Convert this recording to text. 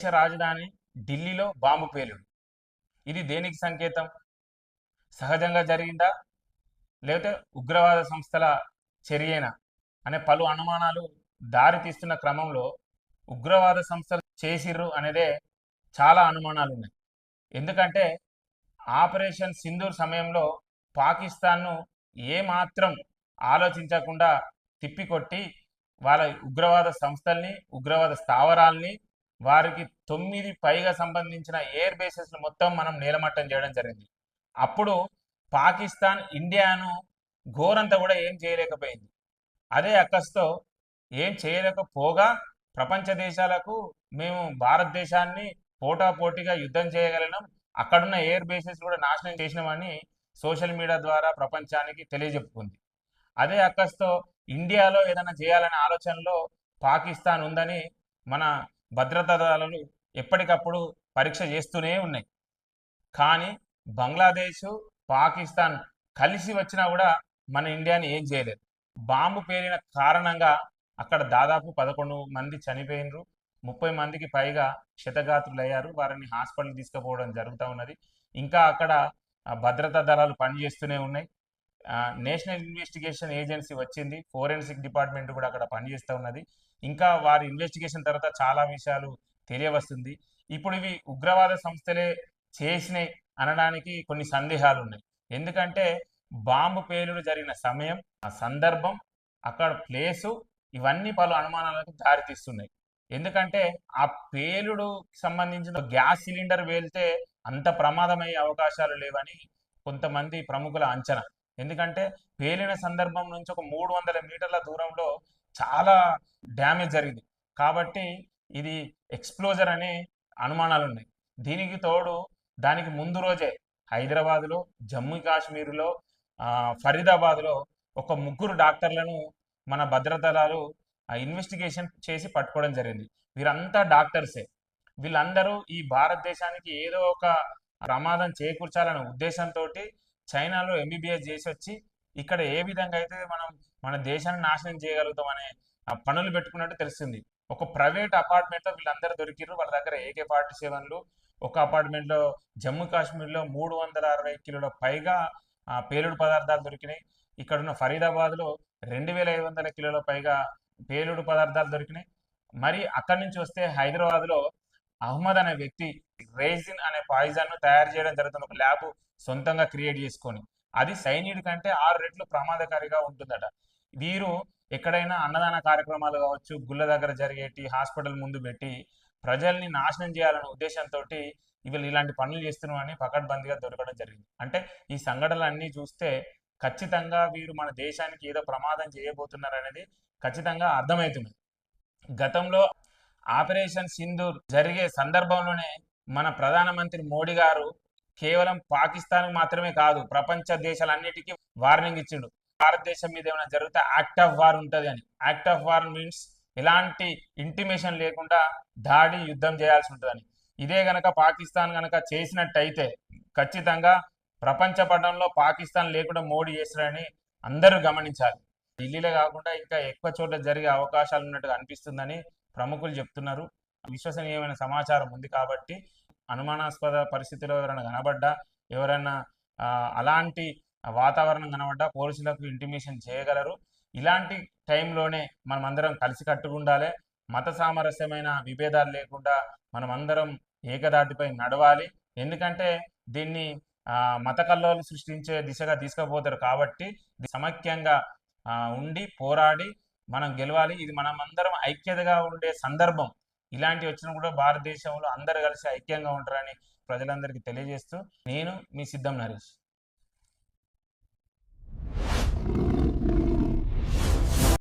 దేశ రాజధాని ఢిల్లీలో బాంబు పేలుడు. ఇది దేనికి సంకేతం? సహజంగా జరిగిందా? లేకపోతే ఉగ్రవాద సంస్థల చర్యేనా? అనే పలు అనుమానాలు దారి తీస్తున్న క్రమంలో ఉగ్రవాద సంస్థలు చేసిర్రు అనేదే చాలా అనుమానాలు ఉన్నాయి ఎందుకంటే ఆపరేషన్ సింధూర్ సమయంలో పాకిస్తాన్ను ఏమాత్రం ఆలోచించకుండా తిప్పికొట్టి వాళ్ళ ఉగ్రవాద సంస్థల్ని ఉగ్రవాద స్థావరాల్ని వారికి తొమ్మిది పైగా సంబంధించిన ఎయిర్ బేసెస్ను మొత్తం మనం నేలమట్టం చేయడం జరిగింది. అప్పుడు పాకిస్తాన్ ఇండియాను ఘోరంతా కూడా ఏం చేయలేకపోయింది. అదే అక్కస్తో ఏం చేయలేకపోగా ప్రపంచ దేశాలకు మేము భారతదేశాన్ని పోటాపోటీగా యుద్ధం చేయగలిగినాం. అక్కడున్న ఎయిర్ బేసెస్ కూడా నాశనం చేసినామని సోషల్ మీడియా ద్వారా ప్రపంచానికి తెలియజెప్పుకుంది. అదే అక్కస్తో ఇండియాలో ఏదైనా చేయాలనే ఆలోచనలో పాకిస్తాన్ ఉందని మన భద్రతా దళాలు ఎప్పటికప్పుడు పరీక్ష చేస్తూనే ఉన్నాయి. కానీ బంగ్లాదేశ్ పాకిస్తాన్ కలిసి వచ్చినా కూడా మన ఇండియాని ఏం చేయలేదు. బాంబు పేరిన కారణంగా అక్కడ దాదాపు పదకొండు మంది చనిపోయినరు. ముప్పై మందికి పైగా క్షతగాత్రులయ్యారు. వారిని హాస్పిటల్ తీసుకుపోవడం జరుగుతూ ఉన్నది. ఇంకా అక్కడ భద్రతా దళాలు పనిచేస్తూనే ఉన్నాయి. నేషనల్ ఇన్వెస్టిగేషన్ ఏజెన్సీ వచ్చింది. ఫోరెన్సిక్ డిపార్ట్మెంట్ కూడా అక్కడ పనిచేస్తూ ఉన్నది. ఇంకా వారి ఇన్వెస్టిగేషన్ తర్వాత చాలా విషయాలు తెలియవస్తుంది. ఇప్పుడు ఇవి ఉగ్రవాద సంస్థలే చేసినాయి అనడానికి కొన్ని సందేహాలు ఉన్నాయి ఎందుకంటే బాంబు పేలుడు జరిగిన సమయం ఆ సందర్భం అక్కడ ప్లేసు ఇవన్నీ పలు అనుమానాలకు దారితీస్తున్నాయి. ఎందుకంటే ఆ పేలుడు సంబంధించిన గ్యాస్ సిలిండర్ వేలితే అంత ప్రమాదమయ్యే అవకాశాలు లేవని కొంతమంది ప్రముఖుల అంచనా. ఎందుకంటే పేలిన సందర్భం నుంచి ఒక మూడు వందల మీటర్ల దూరంలో చాలా డ్యామేజ్ జరిగింది. కాబట్టి ఇది ఎక్స్ప్లోజర్ అనే అనుమానాలు ఉన్నాయి దీనికి తోడు దానికి ముందు రోజే హైదరాబాద్లో జమ్మూ కాశ్మీర్లో ఫరీదాబాద్లో ఒక ముగ్గురు డాక్టర్లను మన భద్రతలాలు ఇన్వెస్టిగేషన్ చేసి పట్టుకోవడం జరిగింది. వీరంతా డాక్టర్సే. వీళ్ళందరూ ఈ భారతదేశానికి ఏదో ఒక ప్రమాదం చేకూర్చాలనే ఉద్దేశంతో చైనాలో ఎంబీబీఎస్ చేసి వచ్చి ఇక్కడ ఏ విధంగా అయితే మనం మన దేశాన్ని నాశనం చేయగలుగుతాం అనే పనులు పెట్టుకున్నట్టు తెలుస్తుంది. ఒక ప్రైవేట్ అపార్ట్మెంట్లో వీళ్ళందరూ దొరికిర్రు. వాళ్ళ దగ్గర ఏకే ఫార్టీ సెవెన్లు ఒక అపార్ట్మెంట్లో జమ్మూ కాశ్మీర్లో మూడు వందల అరవై కిలోల పైగా పేలుడు పదార్థాలు దొరికినాయి. ఇక్కడ ఉన్న ఫరీదాబాద్లో రెండు వేల ఐదు వందల కిలోల పైగా పేలుడు పదార్థాలు దొరికినాయి. మరి అక్కడి నుంచి వస్తే హైదరాబాద్లో అహ్మద్ అనే వ్యక్తి రేజిన్ అనే పాయిజన్ను తయారు చేయడం జరుగుతుంది ఒక ల్యాబ్ సొంతంగా క్రియేట్ చేసుకొని అది సైనిడ్ కంటే ఆరు రెట్లు ప్రమాదకారిగా ఉంటుందట. వీరు ఎక్కడైనా అన్నదాన కార్యక్రమాలు కావచ్చు గుళ్ళ దగ్గర జరిగేటి హాస్పిటల్ ముందు పెట్టి ప్రజల్ని నాశనం చేయాలనే ఉద్దేశంతో వీళ్ళు ఇలాంటి పనులు చేస్తున్నామని పకడ్బందీగా దొరకడం జరిగింది. అంటే ఈ సంఘటనలన్నీ చూస్తే ఖచ్చితంగా వీరు మన దేశానికి ఏదో ప్రమాదం చేయబోతున్నారు అనేది ఖచ్చితంగా అర్థమవుతుంది. గతంలో ఆపరేషన్ సింధూర్ జరిగే సందర్భంలోనే మన ప్రధానమంత్రి మోడీ గారు కేవలం పాకిస్తాన్ మాత్రమే కాదు ప్రపంచ దేశాలన్నిటికీ వార్నింగ్ ఇచ్చిండు. భారతదేశం మీద ఏమైనా జరిగితే యాక్ట్ ఆఫ్ వార్ ఉంటుంది అని. యాక్ట్ ఆఫ్ వార్ మీన్స్ ఎలాంటి ఇంటిమేషన్ లేకుండా దాడి యుద్ధం చేయాల్సి ఉంటుందని. ఇదే గనక పాకిస్తాన్ గనక చేసినట్టయితే ఖచ్చితంగా ప్రపంచ పటంలో పాకిస్తాన్ లేకుండా మోడీ చేస్తారని అందరూ గమనించాలి. ఢిల్లీలో కాకుండా ఇంకా ఎక్కువ చోట్ల జరిగే అవకాశాలు ఉన్నట్టుగా అనిపిస్తుందని ప్రముఖులు చెప్తున్నారు. విశ్వసనీయమైన సమాచారం ఉంది కాబట్టి అనుమానాస్పద పరిస్థితిలో ఎవరైనా కనబడ్డా ఎవరైనా అలాంటి వాతావరణం కనబడ్డా పోలీసులకు ఇంటిమేషన్ చేయగలరు. ఇలాంటి టైంలోనే మనం అందరం కలిసి కట్టుకుండాలి మత సామరస్యమైన విభేదాలు లేకుండా మనం అందరం ఏకదాటిపై నడవాలి. ఎందుకంటే దీన్ని మత కల్లోలు సృష్టించే దిశగా తీసుకుపోతారు కాబట్టి సమైక్యంగా ఉండి పోరాడి మనం గెలవాలి. ఇది మనం అందరం ఐక్యతగా ఉండే సందర్భం. ఇలాంటి వచ్చినా కూడా భారతదేశంలో అందరు కలిసి ఐక్యంగా ఉంటారని ప్రజలందరికీ తెలియజేస్తూ నేను మీ సిద్ధం నరేష్.